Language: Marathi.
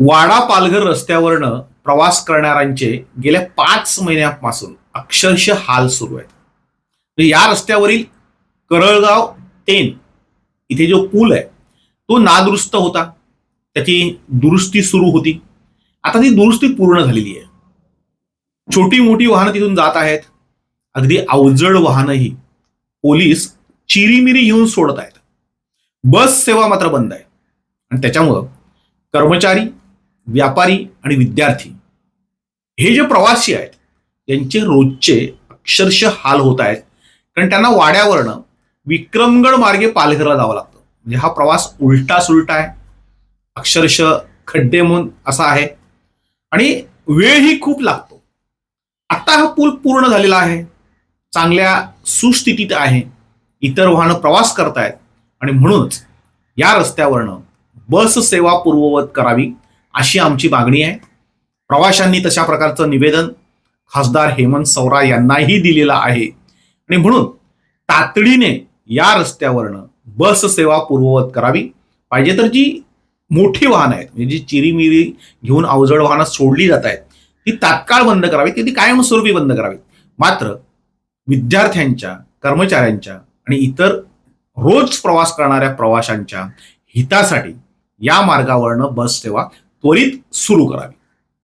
वाडा पालघर रस्त्यावरनं प्रवास करणाऱ्यांचे गेल्या पाच महिन्यापासून अक्षरशः हाल सुरू आहेत. या रस्त्यावरील करळगाव टेन इथे जो पूल आहे तो नादुरुस्त होता. त्याची दुरुस्ती सुरू होती. आता ती दुरुस्ती पूर्ण झालेली आहे. छोटी मोठी वाहनं तिथून जात आहेत. अगदी अवजड वाहनही पोलीस चिरीमिरी घेऊन सोडत आहेत. बस सेवा मात्र बंद आहे. आणि त्याच्यामुळं कर्मचारी व्यापारी आणि विद्यार्थी. हे जे प्रवासी आहेत त्यांचे रोजचे अक्षरशः हाल होत आहेत. कारण त्यांना वाड्यावरनं विक्रमगड मार्गे पालघरला जावं लागतं. म्हणजे हा प्रवास उलटा सुलटा आहे. अक्षरशः खड्डे म्हणून असा आहे. आणि वेळही खूप लागतो. आता हा पूल पूर्ण झालेला आहे. चांगल्या सुस्थितीत आहे. इतर वाहनं प्रवास करतायत. आणि म्हणूनच या रस्त्यावरनं बस सेवा पूर्ववत करावी. अशी आमची मागणी आहे. प्रवाशांनी तशा प्रकारचं निवेदन खासदार हेमंत सौरा यांनाही दिलेलं आहे. आणि म्हणून तातडीने या रस्त्यावरनं बस सेवा पूर्ववत करावी. पाहिजे तर जी मोठी वाहनं आहेत म्हणजे जी चिरीमिरी घेऊन अवजड वाहनं सोडली जात आहेत ती तात्काळ बंद करावी ती कायमस्वरूपी बंद करावी. मात्र विद्यार्थ्यांच्या कर्मचाऱ्यांच्या आणि इतर रोज प्रवास करणाऱ्या प्रवाशांच्या हितासाठी या मार्गावरनं बस सेवा त्वरित सुरू करावी